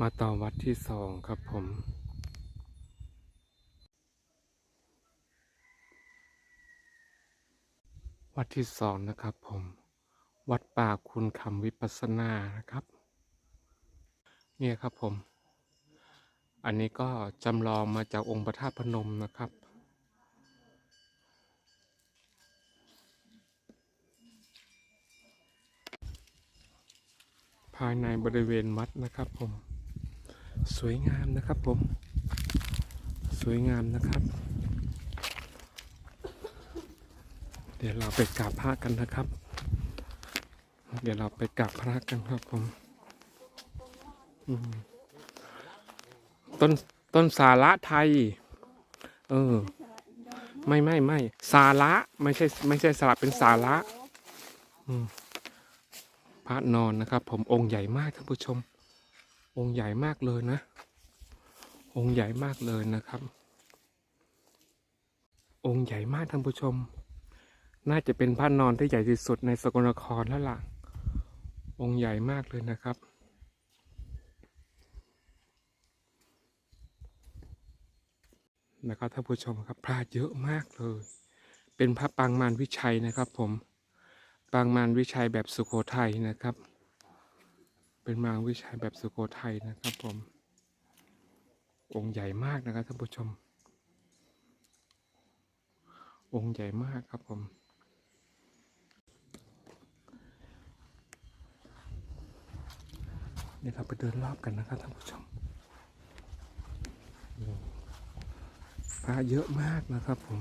มาต่อวัดที่สองครับผม วัดที่สองนะครับผม วัดป่าคุณคำวิปัสสนานะครับ เนี่ยครับผม อันนี้ก็จำลองมาจากองค์พระธาตุพนมนะครับภายในบริเวณวัดนะครับผม สวยงามนะครับผม สวยงามนะครับ เดี๋ยวเราไปกราบพระกันนะครับ เดี๋ยวเราไปกราบพระกันครับผมต้นต้นสาระไทย เออ ไม่ไม่ไม่สาระไม่ใช่ไม่ใช่สระเป็นสาระพระนอนนะครับ ผมองค์ใหญ่มากท่านผู้ชม องค์ใหญ่มากเลยนะ องค์ใหญ่มากเลยนะครับ องค์ใหญ่มากท่านผู้ชม น่าจะเป็นพระนอนที่ใหญ่ที่สุดในสกลนครแล้วล่ะ องค์ใหญ่มากเลยนะครับนะครับท่านผู้ชมครับพระเยอะมากเลย เป็นพระปางมารวิชัยนะครับผม ปางมารวิชัยแบบสุโขทัยนะครับ เป็นมารวิชัยแบบสุโขทัยนะครับผม องค์ใหญ่มากนะครับท่านผู้ชม องค์ใหญ่มากครับผมเดี๋ยวเราไปเดินรอบกันนะครับท่านผู้ชมพระเยอะมากนะครับผม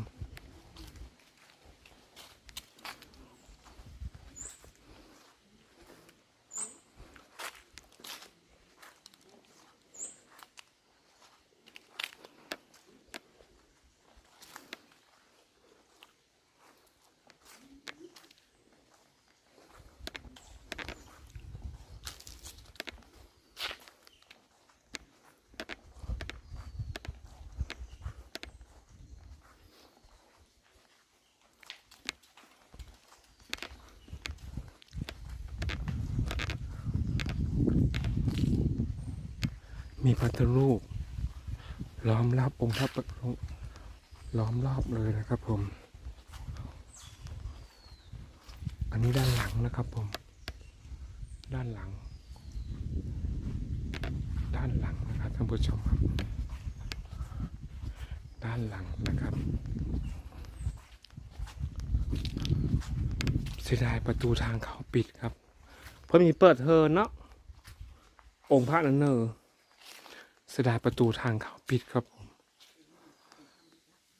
มีพระพุทรูปล้อมรอบองค์พระประองล้อมรอบเลยนะครับผม อันนี้ด้านหลังนะครับผม ด้านหลัง ด้านหลังนะครับท่านผู้ชมครับ ด้านหลังนะครับเสียดายประตูทางเขาปิดครับ เพราะมีเปิดเทอเนาะองค์พระนันเนอร์ เสียดายประตูทางเขาปิดครับผม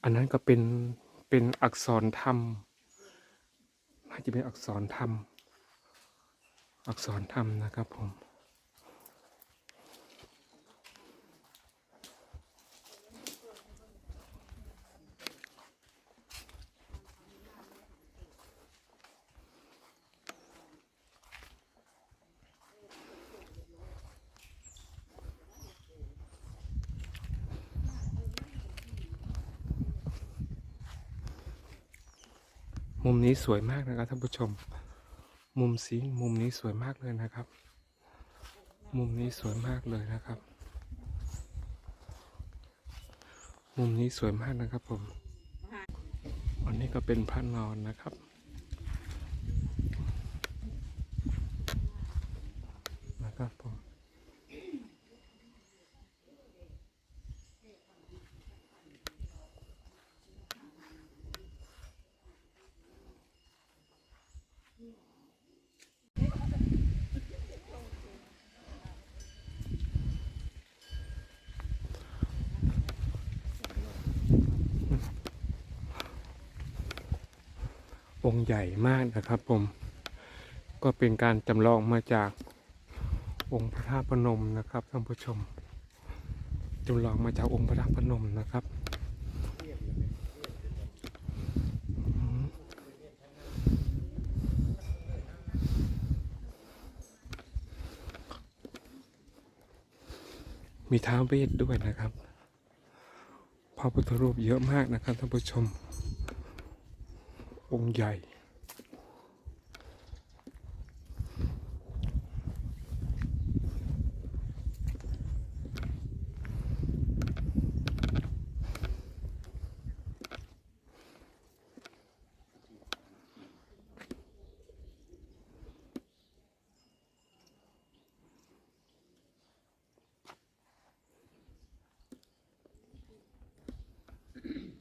อันนั้นก็เป็นเป็นอักษรธรรมน่าจะเป็นอักษรธรรม อักษรธรรมนะครับผม มุมนี้สวยมากนะครับท่านผู้ชม มุมสีมุมนี้สวยมากเลยนะครับ มุมนี้สวยมากเลยนะครับ มุมนี้สวยมากนะครับผม อันนี้ก็เป็นพระนอนนะครับนะครับผม อ งค์ใหญ่มากนะครับผม ก็เป็นการจำลองมาจากองค์พระธาตุพนมนะครับท่านผู้ชมจำลองมาจากองค์พระธาตุพนมนะครับมีท้าวเวทด้วยนะครับพระพุทธรูปเยอะมากนะครับท่านผู้ชม องค์ใหญ่ อ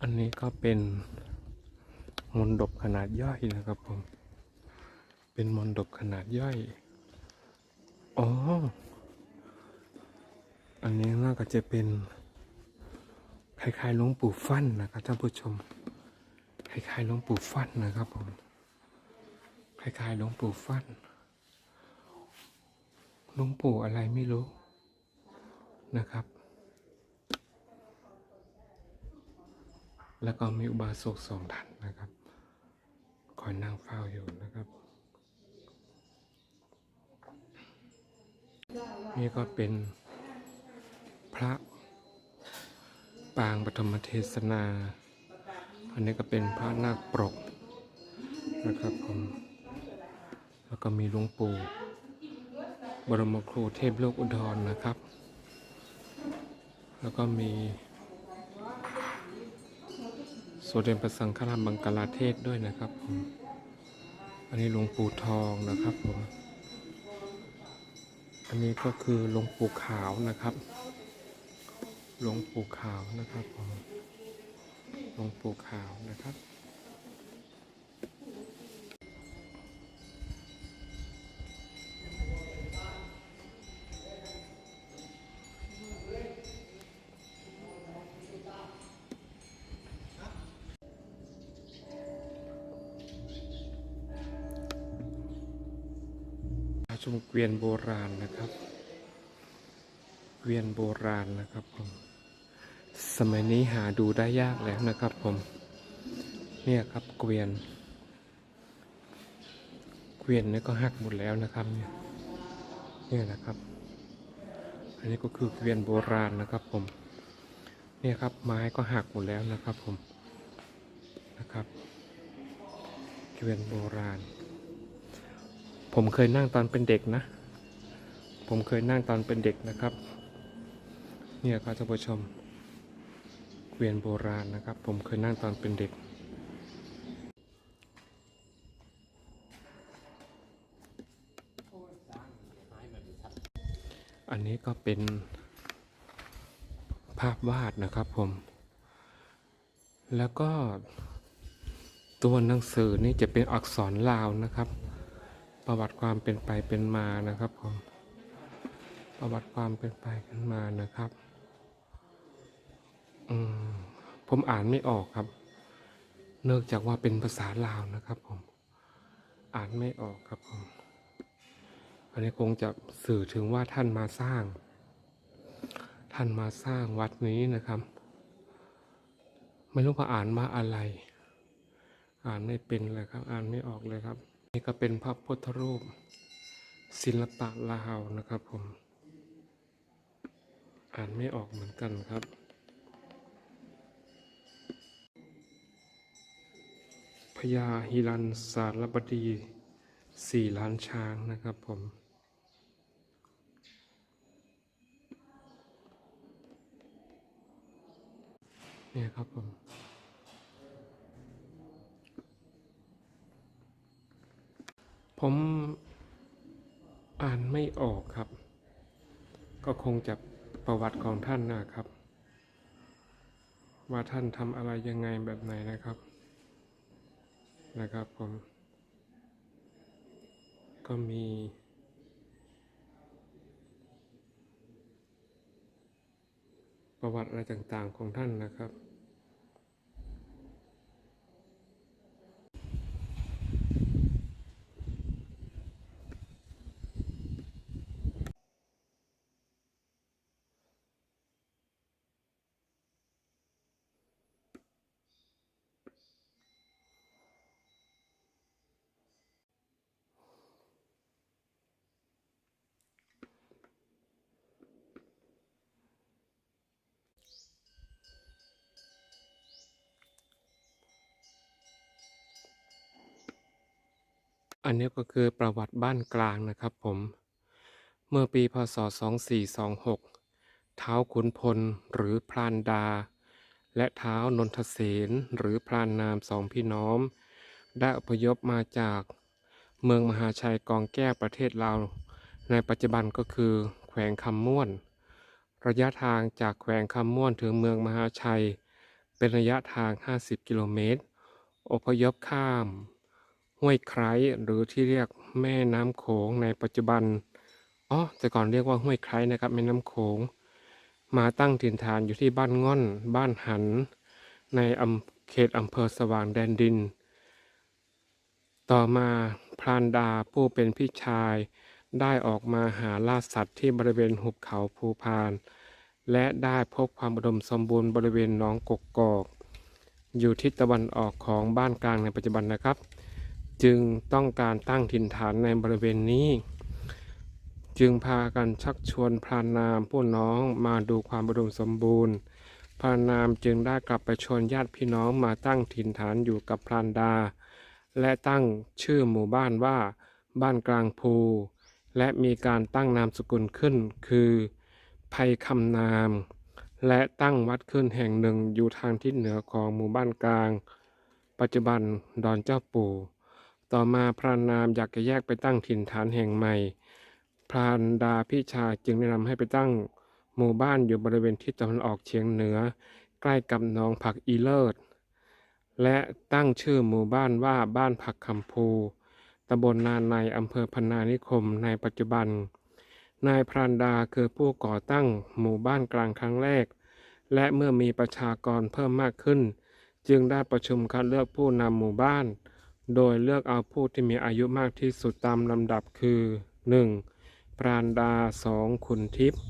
อันนี้ก็เป็นมนดบขนาด ย่อยนะครับผม เป็นมนดบขนาดย่อย อ๋อ อันนี้น่าจะเป็นคล้ายๆหลวงปู่ฟั่นนะครับท่านผู้ชม คล้ายๆหลวงปู่ฟั่นนะครับผม คล้ายๆหลวงปู่ฟั่นหลวงปู่อะไรไม่รู้นะครับ แล้วก็มีอุบาสกสองท่านนะครับ อยนั่งเฝ้าอยู่นะครับ นี่ก็เป็นพระปางปฐมเทศนา อันนี้ก็เป็นพระนาคปรกนะครับผม แล้วก็มีหลวงปู่บรมครูเทพโลกอุดรนะครับ แล้วก็มี เด็จพระสังฆราชบังกลาเทศด้วยนะครับผม อันนี้หลวงปู่ทองนะครับผม อันนี้ก็คือหลวงปู่ขาวนะครับ หลวงปู่ขาวนะครับผม หลวงปู่ขาวนะครับ มเกวียนโบราณนะครับ เกวียนโบราณนะครับผมสมัยนี้หาดูได้ยากแล้วนะครับผม เนี่ยครับเกวียน เกวียนนี่ก็หักหมดแล้วนะครับเนี่ยเนี่ยนะครับ อันนี้ก็คือเกวียนโบราณนะครับผม เนี่ยครับไม้ก็หักหมดแล้วนะครับผม นะครับ เกวียนโบราณ ผมเคยนั่งตอนเป็นเด็กนะ ผมเคยนั่งตอนเป็นเด็กนะครับ เนี่ยครับท่านผู้ชม เกวียนโบราณนะครับ ผมเคยนั่งตอนเป็นเด็กอันนี้ก็เป็นภาพวาดนะครับผม แล้วก็ตัวหนังสือนี่จะเป็นอักษรลาวนะครับ ประวัติความเป็นไปเป็นมานะครับผมประวัติความเป็นไปเป็นมานะครับอืมผมอ่านไม่ออกครับ เนื่องจากว่าเป็นภาษาลาวนะครับผม อ่านไม่ออกครับผม อันนี้คงจะสื่อถึงว่าท่านมาสร้าง ท่านมาสร้างวัดนี้นะครับ ไม่รู้ว่าอ่านมาอะไร อ่านไม่เป็นเลยครับ อ่านไม่ออกเลยครับ นี่ก็เป็นพระพุทธรูป ศิลปะลาวนะครับผม อ่านไม่ออกเหมือนกันครับพญาฮิรันสารบดีสี่ล้านช้างนะครับผม เนี่ยครับผม ผมอ่านไม่ออกครับ ก็คงจะประวัติของท่านนะครับ ว่าท่านทำอะไรยังไงแบบไหนนะครับนะครับผมก็มีประวัติอะไรต่างๆของท่านนะครับ อันนี้ก็คือประวัติบ้านกลางนะครับผม เมื่อปีพศ 2426 เท้าขุนพลหรือพรานดา และเท้านนทเสนหรือพรานนามสองพี่น้องได้อพยพมาจากเมืองมหาชัยกองแก้วประเทศลาวในปัจจุบันก็คือแขวงคำม่วน ระยะทางจากแขวงคำม่วนถึงเมืองมหาชัย เป็นระยะทาง 50 กิโลเมตร อพยพข้าม ห้วยไคร้หรือที่เรียกแม่น้ำโขงในปัจจุบันอ๋อแต่ก่อนเรียกว่าห้วยไคร้นะครับแม่น้ำโขง มาตั้งถิ่นฐานอยู่ที่บ้านง่อน บ้านหัน ในอำเขตอำเภอสว่างแดนดิน ต่อมาพรานดาผู้เป็นพี่ชาย ได้ออกมาหาล่าสัตว์ที่บริเวณหุบเขาภูพาน และได้พบความอุดมสมบูรณ์บริเวณหนองกกกอก อยู่ทิศตะวันออกของบ้านกลางในปัจจุบันนะครับ จึงต้องการตั้งถิ่นฐานในบริเวณนี้ จึงพากันชักชวนพรานนามผู้น้องมาดูความอุดมสมบูรณ์ พรานนามจึงได้กลับไปชวนญาติพี่น้องมาตั้งถิ่นฐานอยู่กับพรานดา และตั้งชื่อหมู่บ้านว่า บ้านกลางภู และมีการตั้งนามสกุลขึ้น คือภัยคำนาม และตั้งวัดขึ้นแห่งหนึ่งอยู่ทางทิศเหนือของหมู่บ้านกลาง ปัจจุบันดอนเจ้าปู่ ต่อมาพรานนามอยากจะแยกไปตั้งถิ่นฐานแห่งใหม่ พรานดาพี่ชายจึงแนะนำให้ไปตั้งหมู่บ้านอยู่บริเวณทิศตะวันออกเฉียงเหนือ ใกล้กับหนองผักอีเลิศและตั้งชื่อหมู่บ้านว่าบ้านผักคำพูตำบลนาในอำเภอพนานิคมในปัจจุบัน นายพรานดาคือผู้ก่อตั้งหมู่บ้านกลางครั้งแรก และเมื่อมีประชากรเพิ่มมากขึ้น จึงได้ประชุมคัดเลือกผู้นำหมู่บ้าน โดยเลือกเอาผู้ที่มีอายุมากที่สุดตามลำดับคือ 1. ปราณดา 2. ขุนทิพย์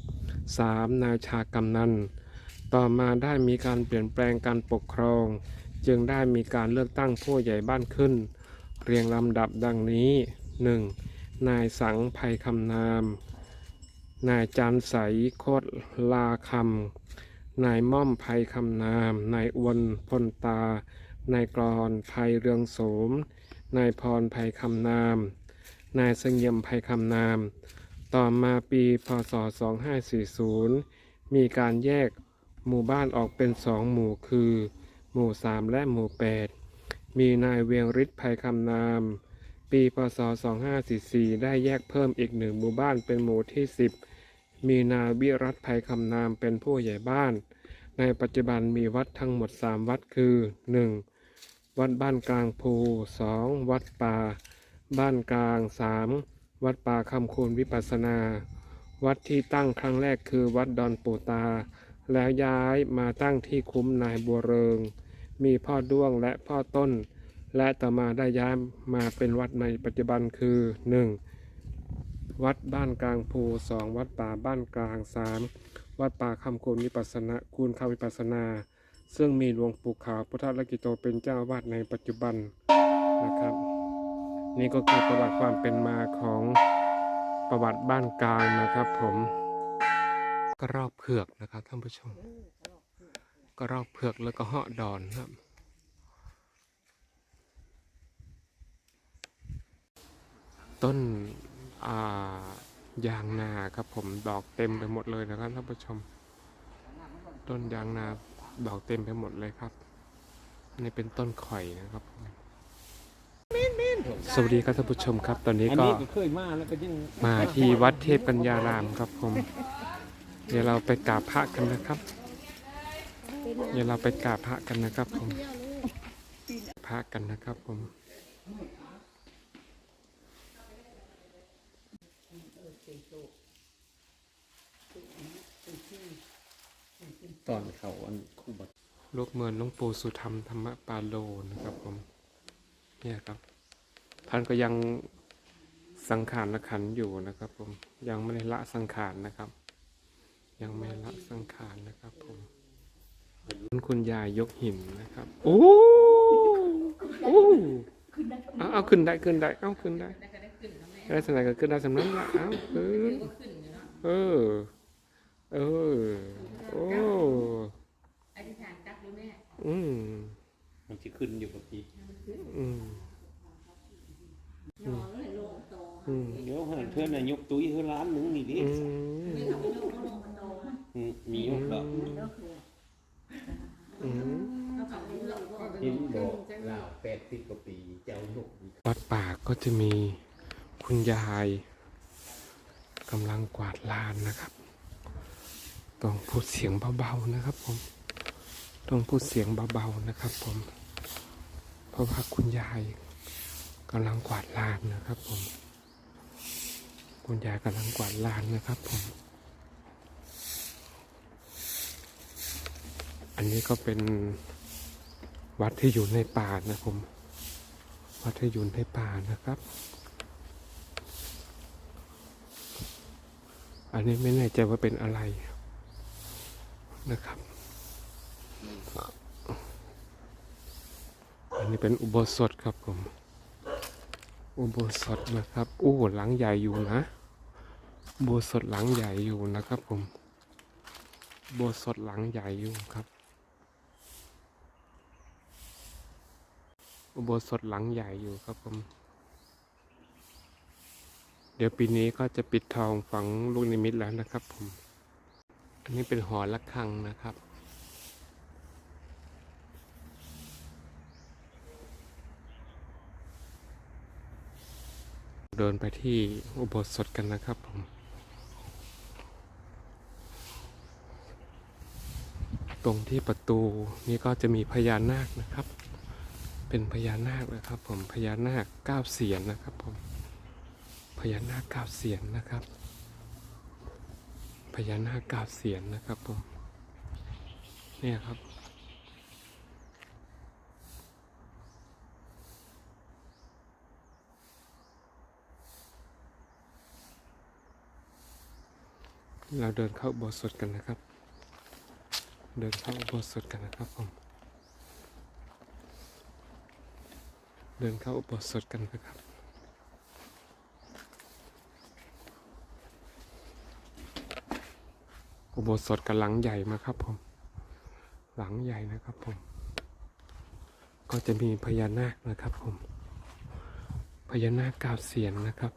3. นายชากำนัน ต่อมาได้มีการเปลี่ยนแปลงการปกครอง จึงได้มีการเลือกตั้งผู้ใหญ่บ้านขึ้น เรียงลำดับดังนี้ 1. นายสังภัยคำนาม นายจันใสโคตรลาคำนายม่อมภัยคำนาม นายอวนพลตา นายกรอนภัยเรืองโสม นายพรภัยคำนาม นายเสงเยี่ยมภัยคำนาม ต่อมาปีพศ 2540 มีการแยกหมู่บ้านออกเป็นสองหมู่คือ หมู่ 3 และหมู่ 8 มีนายเวียงฤทธิ์ภัยคำนาม ปีพศ 2544 ได้แยกเพิ่มอีกหนึ่งหมู่บ้านเป็นหมู่ที่ 10 มีนายวิรัตภัยคำนามเป็นผู้ใหญ่บ้านในปัจจุบันมีวัดทั้งหมด 3 วัดคือ 1. วัดบ้านกลางภู 2. วัดป่า บ้านกลาง 3. วัดป่าคำคูณวิปัสนา วัดที่ตั้งครั้งแรกคือวัดดอนปูตา แล้วย้ายมาตั้งที่คุ้มนายบัวเริง มีพ่อด้วงและพ่อต้น และต่อมาได้ย้ายมาเป็นวัดในปัจจุบันคือ 1. วัดบ้านกลางภู 2. วัดป่าบ้านกลาง 3. วัดป่าคำคูณวิปัสนาคูณคำวิปัสสนา ซึ่งมีหลวงปู่ขาวพุทธลักิโตเป็นเจ้าวาดในปัจจุบันนะครับ นี่ก็คือประวัติความเป็นมาของประวัติบ้านกลางนะครับผมกระรอกเผือกนะครับท่านผู้ชมกระรอกเผือกแล้วก็เหาะดอนครับต้นอ่ายางนาครับผมดอกเต็มไปหมดเลยนะครับท่านผู้ชม ต้นยางนา ดอกเต็มไปหมดเลยครับ นี่เป็นต้นข่อยนะครับผมสวัสดีครับท่านผู้ชมครับ ตอนนี้อันก็นี้ก็เคยมาแล้วก็ยังมาที่วัดเทพปัญญารามครับผม เดี๋ยวเราไปกราบพระกันนะครับ เดี๋ยวเราไปกราบพระกันนะครับผม พระกันนะครับผม ตอนเขาอัน คู่บัตลูกเมือนหลวงปู่สุธรรมธรรมปาโลนะครับผม เนี่ยครับ ท่านก็ยังสังขารละขันอยู่นะครับ ผม ยังไม่ได้ละสังขารนะครับ ยังไม่ละสังขารนะครับ ผมคุณคุณยายยกหินนะครับ โอ้โอ้เอาเอาขึ้นได้ขึ้นได้ เอาขึ้นได้ได้สำนักก็ขึ้นได้สำนักละเอาขึ้นเออ เออ โอ้อ ธิษฐานตักด้วยแม่อืมมันจะขึ้นอยู่กับพี่อืมนอนเลยลงโตอืมเดี๋ยวหันเพื่อนน่ะยกตุ้ยเพื่อร้านหนึงนี่ดิอืมไม่ทำให้ลูกเขาลงโตอืมมียกดอกอืมเขาขับรถเราก็เห็นบอกลาวแปดสิบกว่าปีเจ้าหนุกวัดป่าก็จะมีคุณยายกำลังกวาดลานนะครับ ต้องพูดเสียงเบาๆนะครับผม ต้องพูดเสียงเบาๆนะครับ ผม เพราะว่าคุณยายกำลังกวาดลานนะครับ ผม คุณยายกำลังกวาดลานนะครับ ผม อันนี้ก็เป็นวัดที่อยู่ในป่านะผม วัดที่อยู่ในป่านะครับ อันนี้ไม่แน่ใจว่าเป็นอะไรนะครับ อันนี้เป็นอุโบสถครับผม อุโบสถนะครับโอ้หลังใหญ่อยู่นะอุโบสถหลังใหญ่อยู่นะครับผมอุโบสถหลังใหญ่อยู่ครับ อุโบสถหลังใหญ่อยู่ครับผม เดี๋ยวปีนี้ก็จะปิดทองฝังลูกนิมิตแล้วนะครับผม อันนี้เป็นหอระฆังนะครับ เดินไปที่อุโบสถกันนะครับผมตรงที่ประตูนี้ก็จะมีพญานาคนะครับ เป็นพญานาคนะครับ ผมพญานาคเก้าเสียนนะครับผมพญานาคเก้าเสียนนะครับพญานาคเก้าเสียนนะครับผมเนี่ยครับ เราเดินเข้าอุโบสถกันนะครับ เดินเข้าอุโบสถกันนะครับผม เดินเข้าอุโบสถกันนะครับ อุโบสถกันหลังใหญ่มาครับผม หลังใหญ่นะครับผม ก็จะมีพญานาคนะครับผม พญานาคเก้าเสียนนะครับ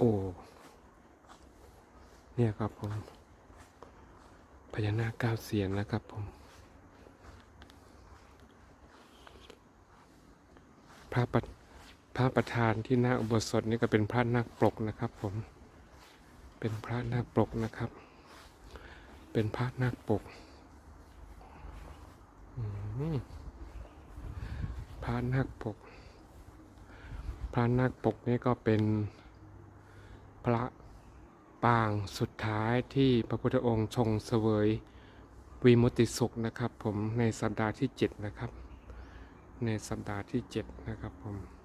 โอ้ เนี่ยครับผม พญานาคเก้าเสียนนะครับผม พระประพระประธานที่หน้าอุโบสถนี่ก็เป็นพระนาคปกนะครับผม เป็นพระนาคปกนะครับ เป็นพระนาคปกพระนาคปกพระนาคปกนี่ก็เป็น ระปางสุดท้ายที่พระพุทธองค์ทรงเสวยวิมุติสุขนะครับผมในสัปดาห์ที่เจ็ดนะครับ ในสัปดาห์ที่เจ็ดนะครับผม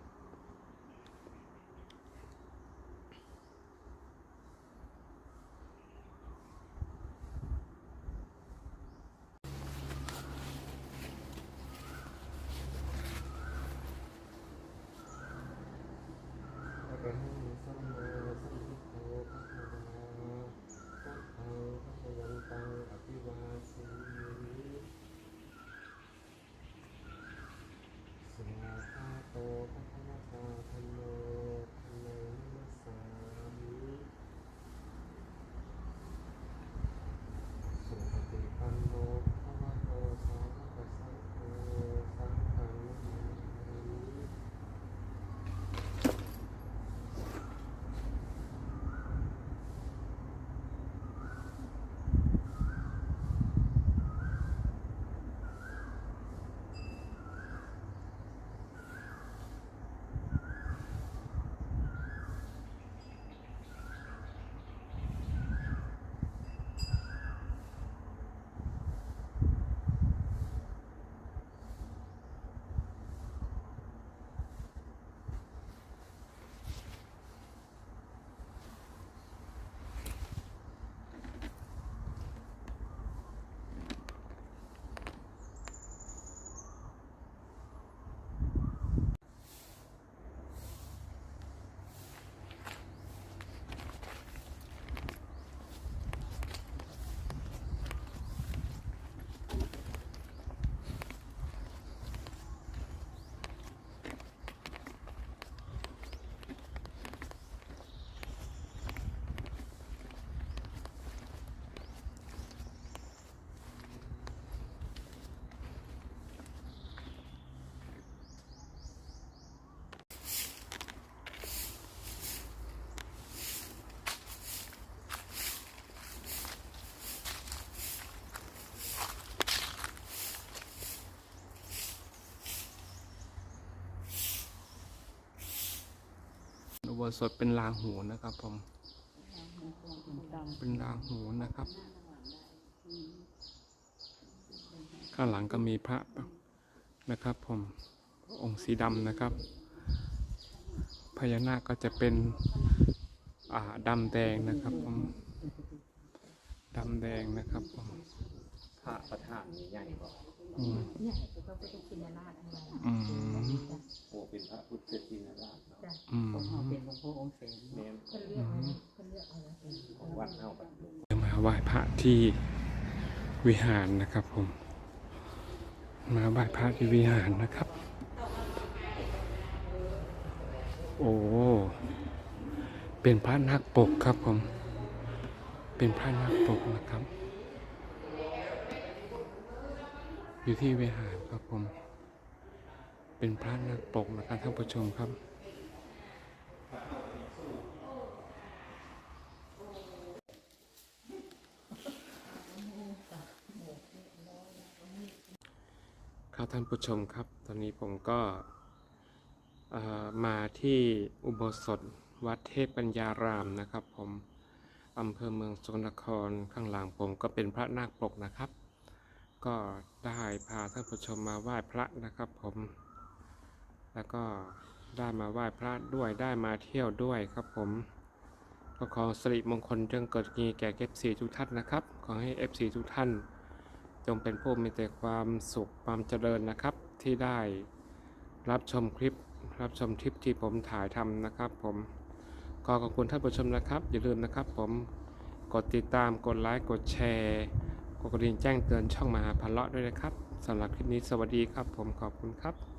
อุโบสถเป็นรางหูนะครับผม เป็นรางหูนะครับ ข้างหลังก็มีพระนะครับผม องค์สีดำนะครับ พญานาคก็จะเป็นอ่าดำแดงนะครับผมดำแดงนะครับผมพระประธานนี่ใหญ่กว่าอืมใหญ่ก็ต้องไปเป็นชินราชอะไรอืมโอ้ เป็นพระพุทธชินราชเนาะจ้ะอืมผมเอาเป็นหลวงพ่อองค์เสนแม่นคนเลือกอะไรคนเลือกอะไรของวัดเฮาบัดนี้เดี๋ยวมาไหว้พระที่วิหารนะครับผม มาไหว้พระที่วิหารนะครับ โอ้ เป็นพระนักปกครับผม เป็นพระนักปกนะครับ อยู่ที่วิหารครับผม เป็นพระนักปกนะครับท่านผู้ชมครับครับท่านผู้ชมครับ ตอนนี้ผมก็มาที่อุโบสถวัดเทพปัญญารามนะครับผมอำเภอเมืองสกลนครข้างหลังผมก็เป็นพระนาคปกนะครับ ก็ได้พาท่านผู้ชมมาไหว้พระนะครับผม แล้วก็ได้มาไหว้พระด้วยได้มาเที่ยวด้วยครับผมก็ขอสิริมงคลเรื่องเกิดมีแก่เอฟซีทุกท่านนะครับ ขอให้ FC ทุกท่าน จงเป็นผู้มีแต่ความสุขความเจริญนะครับ ที่ได้รับชมคลิป รับชมทริปที่ผมถ่ายทำนะครับ ผมก็ขอบคุณท่านผู้ชมนะครับ อย่าลืมนะครับ ผมกดติดตามกดไลค์กดแชร์กดกระดิ่งแจ้งเตือนช่องมหาพันเลาะด้วยนะครับสำหรับคลิปนี้สวัสดีครับ ผมขอบคุณครับ